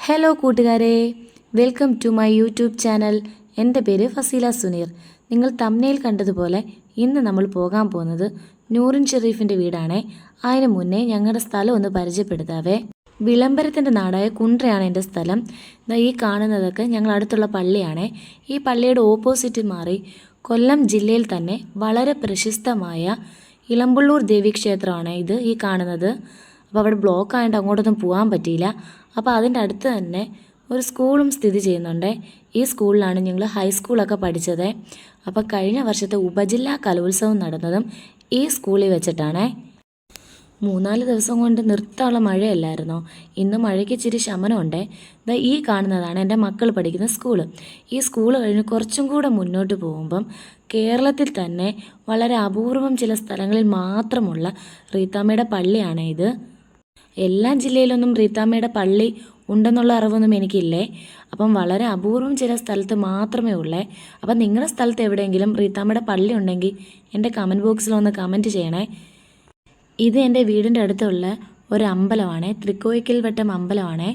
Hello കൂട്ടുകാരെ. Welcome to my YouTube channel എന്റെ പേര് ഫസീല സുനീർ. നിങ്ങൾ തമ്മനയിൽ കണ്ടതുപോലെ ഇന്ന് നമ്മൾ പോകാൻ പോകുന്നത് നൂറിൻ ഷെറീഫിന്റെ വീടാണേ. അതിന് മുന്നേ ഞങ്ങളുടെ സ്ഥലം ഒന്ന് പരിചയപ്പെടുത്താവേ. വിളംബരത്തിന്റെ നാടായ കുണ്ട്രയാണ് എന്റെ സ്ഥലം. ഈ കാണുന്നതൊക്കെ ഞങ്ങൾ അടുത്തുള്ള പള്ളിയാണ്. ഈ പള്ളിയുടെ ഓപ്പോസിറ്റ് മാറി കൊല്ലം ജില്ലയിൽ തന്നെ വളരെ പ്രശസ്തമായ ഇളമ്പുള്ളൂർ ദേവീക്ഷേത്രമാണ് ഇത് ഈ കാണുന്നത്. അപ്പോൾ അവിടെ ബ്ലോക്ക് ആയതുകൊണ്ട് അങ്ങോട്ടൊന്നും പോകാൻ പറ്റിയില്ല. അപ്പോൾ അതിന്റെ അടുത്ത് തന്നെ ഒരു സ്കൂളും സ്ഥിതി ചെയ്യുന്നുണ്ട്. ഈ സ്കൂളിലാണ് ഞങ്ങൾ ഹൈസ്കൂളൊക്കെ പഠിച്ചത്. അപ്പോൾ കഴിഞ്ഞ വർഷത്തെ ഉപജില്ലാ കലോത്സവം നടന്നതും ഈ സ്കൂളിൽ വെച്ചിട്ടാണ്. മൂന്നാൽ ദിവസം കൊണ്ട് നിർത്താനുള്ള മഴയല്ലായിരുന്നോ? ഇന്ന് മഴയ്ക്ക് ഇച്ചിരി ശമനമുണ്ട്. ദാ ഈ കാണുന്നതാണ് എന്റെ മക്കൾ പഠിക്കുന്ന സ്കൂൾ ഈ സ്കൂൾ കഴിഞ്ഞ് കുറച്ചും കൂടെ മുന്നോട്ട് പോകുമ്പം കേരളത്തിൽ തന്നെ വളരെ അപൂർവം ചില സ്ഥലങ്ങളിൽ മാത്രമുള്ള റീത്താമ്മയുടെ പള്ളിയാണ് ഇത്. എല്ലാ ജില്ലയിലൊന്നും റീത്താമ്മയുടെ പള്ളി ഉണ്ടെന്നുള്ള അറിവൊന്നും എനിക്കില്ലേ? അപ്പം വളരെ അപൂർവം ചില സ്ഥലത്ത് മാത്രമേ ഉള്ളേ. അപ്പം നിങ്ങളുടെ സ്ഥലത്ത് എവിടെയെങ്കിലും റീത്താമ്മയുടെ പള്ളി ഉണ്ടെങ്കിൽ എന്റെ കമന്റ് ബോക്സിൽ ഒന്ന് കമന്റ് ചെയ്യണേ. ഇത് എന്റെ വീടിന്റെ അടുത്തുള്ള ഒരു അമ്പലമാണ്. തൃക്കോയിക്കൽ വട്ടം അമ്പലമാണ്.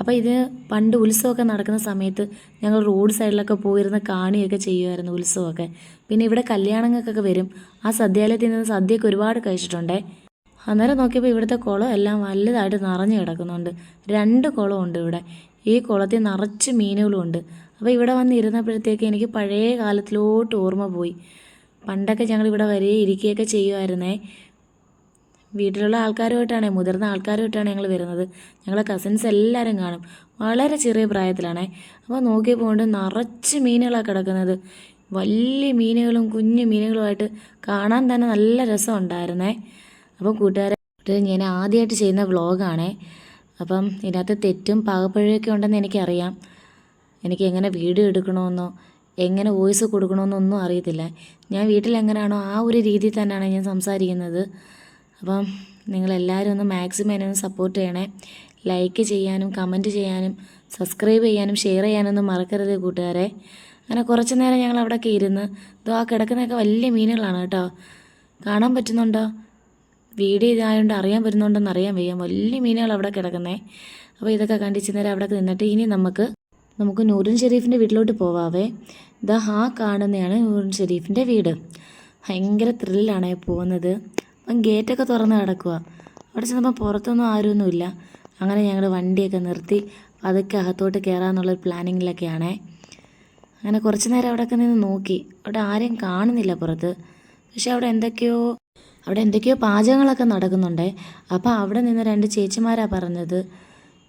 അപ്പോൾ ഇത് പണ്ട് ഉത്സവമൊക്കെ നടക്കുന്ന സമയത്ത് ഞങ്ങൾ റോഡ് സൈഡിലൊക്കെ പോയിരുന്ന് കാണുകയൊക്കെ ചെയ്യുമായിരുന്നു ഉത്സവമൊക്കെ. പിന്നെ ഇവിടെ കല്യാണങ്ങൾക്കൊക്കെ വരും. ആ സദ്യാലയത്തിൽ നിന്ന് സദ്യയൊക്കെ ഒരുപാട് കഴിച്ചിട്ടുണ്ടേ. അന്നേരം നോക്കിയപ്പോൾ ഇവിടുത്തെ കുളം എല്ലാം വലുതായിട്ട് നിറഞ്ഞു കിടക്കുന്നുണ്ട്. രണ്ട് കുളമുണ്ട് ഇവിടെ. ഈ കുളത്തിൽ നിറച്ച് മീനുകളും ഉണ്ട്. അപ്പോൾ ഇവിടെ വന്ന് ഇരുന്നപ്പോഴത്തേക്ക് എനിക്ക് പഴയ കാലത്തിലോട്ട് ഓർമ്മ പോയി. പണ്ടൊക്കെ ഞങ്ങൾ ഇവിടെ വരെ ഇരിക്കുകയൊക്കെ ചെയ്യുമായിരുന്നേ. വീട്ടിലുള്ള ആൾക്കാരുമായിട്ടാണ് മുതിർന്ന ആൾക്കാരുമായിട്ടാണ് ഞങ്ങൾ വരുന്നത്. ഞങ്ങളെ കസിൻസ് എല്ലാവരും കാണും. വളരെ ചെറിയ പ്രായത്തിലാണേ. അപ്പോൾ നോക്കിയപ്പോൾ നിറച്ച് മീനുകളാണ് കിടക്കുന്നത്. വലിയ മീനുകളും കുഞ്ഞു മീനുകളുമായിട്ട് കാണാൻ തന്നെ നല്ല രസമുണ്ടായിരുന്നേ. അപ്പോൾ കൂട്ടുകാരെ ഞാൻ ആദ്യമായിട്ട് ചെയ്യുന്ന വ്ളോഗാണേ. അപ്പം ഇതിനകത്ത് തെറ്റും പാകപ്പഴയൊക്കെ ഉണ്ടെന്ന് എനിക്കറിയാം. എനിക്ക് എങ്ങനെ വീഡിയോ എടുക്കണമെന്നോ എങ്ങനെ വോയിസ് കൊടുക്കണമെന്നോ ഒന്നും അറിയത്തില്ല. ഞാൻ വീട്ടിൽ എങ്ങനെയാണോ ആ ഒരു രീതിയിൽ തന്നെയാണ് ഞാൻ സംസാരിക്കുന്നത്. അപ്പം നിങ്ങളെല്ലാവരും ഒന്ന് മാക്സിമം എന്നെ ഒന്ന് സപ്പോർട്ട് ചെയ്യണേ. ലൈക്ക് ചെയ്യാനും കമന്റ് ചെയ്യാനും സബ്സ്ക്രൈബ് ചെയ്യാനും ഷെയർ ചെയ്യാനൊന്നും മറക്കരുത് കൂട്ടുകാരെ. അങ്ങനെ കുറച്ച് നേരം ഞങ്ങൾ അവിടെയൊക്കെ ഇരുന്ന് ഇതോ ആ കിടക്കുന്നതൊക്കെ വലിയ മീനുകളാണ് കേട്ടോ. കാണാൻ പറ്റുന്നുണ്ടോ? വീഡിയോ ഇതായതുകൊണ്ട് അറിയാൻ വരുന്നുണ്ടെന്ന് അറിയാൻ വയ്യ. വലിയ മീനുകൾ അവിടെ കിടക്കുന്നേ. അപ്പോൾ ഇതൊക്കെ കണ്ടിച്ച് നേരം അവിടെ നിന്നിട്ട് ഇനി നമുക്ക് നമുക്ക് നൂറിൻ ഷെരീഫിന്റെ വീട്ടിലോട്ട് പോവാവേ. ഇതാ ഹാ കാണുന്നതാണ് നൂറിൻ ഷെരീഫിന്റെ വീട്. ഭയങ്കര ത്രില്ലാണ് പോകുന്നത്. അപ്പം ഗേറ്റൊക്കെ തുറന്ന് കിടക്കുക അവിടെ ചെന്നപ്പോൾ പുറത്തൊന്നും ആരുമൊന്നുമില്ല. അങ്ങനെ ഞങ്ങൾ വണ്ടിയൊക്കെ നിർത്തി അതൊക്കെ അകത്തോട്ട് കയറാമെന്നുള്ളൊരു പ്ലാനിങ്ങിലൊക്കെയാണേ. അങ്ങനെ കുറച്ച് നേരം അവിടെയൊക്കെ നിന്ന് നോക്കി. അവിടെ ആരെയും കാണുന്നില്ല പുറത്ത്. പക്ഷെ അവിടെ എന്തൊക്കെയോ അവിടെ എന്തൊക്കെയോ പാചകങ്ങളൊക്കെ നടക്കുന്നുണ്ടേ. അപ്പോൾ അവിടെ നിന്ന് രണ്ട് ചേച്ചിമാരാണ് പറഞ്ഞത്.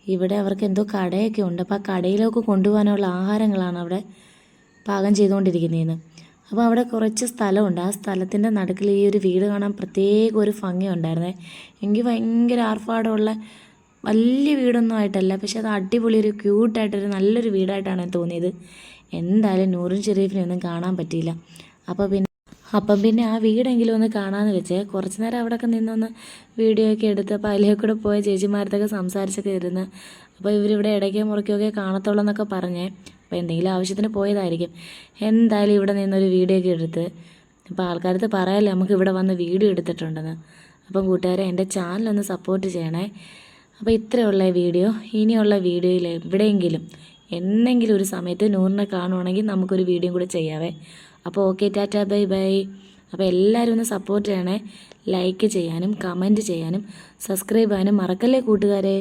ഇവിടെ അവർക്ക് എന്തോ കടയൊക്കെ ഉണ്ട്. അപ്പോൾ ആ കടയിലേക്ക് കൊണ്ടുപോകാനുള്ള ആഹാരങ്ങളാണ് അവിടെ പാകം ചെയ്തുകൊണ്ടിരിക്കുന്നതെന്ന് അപ്പോൾ അവിടെ കുറച്ച് സ്ഥലമുണ്ട്. ആ സ്ഥലത്തിന്റെ നടുക്കിൽ ഈ ഒരു വീട് കാണാൻ പ്രത്യേക ഒരു ഭംഗി ഉണ്ടായിരുന്നേ. എനിക്ക് ഭയങ്കര ആർഭാടമുള്ള വലിയ വീടൊന്നും ആയിട്ടല്ല. പക്ഷെ അത് അടിപൊളി ഒരു ക്യൂട്ടായിട്ടൊരു നല്ലൊരു വീടായിട്ടാണ് തോന്നിയത്. എന്തായാലും നൂറും ഷെരീഫിനെ ഒന്നും കാണാൻ പറ്റിയില്ല. അപ്പോൾ പിന്നെ അപ്പം പിന്നെ ആ വീടെങ്കിലും ഒന്ന് കാണാമെന്ന് വെച്ച്. കുറച്ച് നേരം അവിടെയൊക്കെ നിന്നൊന്ന് വീഡിയോ ഒക്കെ എടുത്ത് അപ്പോൾ അതിലേക്ക് കൂടെ പോയ ചേച്ചിമാരത്തൊക്കെ സംസാരിച്ചൊക്കെ ഇരുന്ന് അപ്പോൾ ഇവരിവിടെ ഇടയ്ക്ക് മുറിക്കൊക്കെ കാണത്തുള്ളൂ എന്നൊക്കെ പറഞ്ഞേ. അപ്പോൾ എന്തെങ്കിലും ആവശ്യത്തിന് പോയതായിരിക്കും. എന്തായാലും ഇവിടെ നിന്നൊരു വീഡിയോ ഒക്കെ എടുത്ത് അപ്പോൾ ആൾക്കാരത്ത് പറയാമല്ലോ നമുക്ക് ഇവിടെ വന്ന് വീഡിയോ എടുത്തിട്ടുണ്ടെന്ന്. അപ്പം കൂട്ടുകാരെ എന്റെ ചാനലൊന്ന് സപ്പോർട്ട് ചെയ്യണേ. അപ്പോൾ ഇത്രയുള്ള വീഡിയോ ഇനിയുള്ള വീഡിയോയിൽ എവിടെയെങ്കിലും എന്നെങ്കിലും ഒരു സമയത്ത് നൂറിനെ കാണുവാണെങ്കിൽ നമുക്കൊരു വീഡിയോ കൂടെ ചെയ്യാവേ. അപ്പോൾ ഓക്കെ ടാറ്റ ബൈ ബൈ. അപ്പോൾ എല്ലാവരും ഒന്ന് സപ്പോർട്ട് ചെയ്യണേ. ലൈക്ക് ചെയ്യാനും കമന്റ് ചെയ്യാനും സബ്സ്ക്രൈബ് ചെയ്യാനും മറക്കല്ലേ കൂട്ടുകാരെ?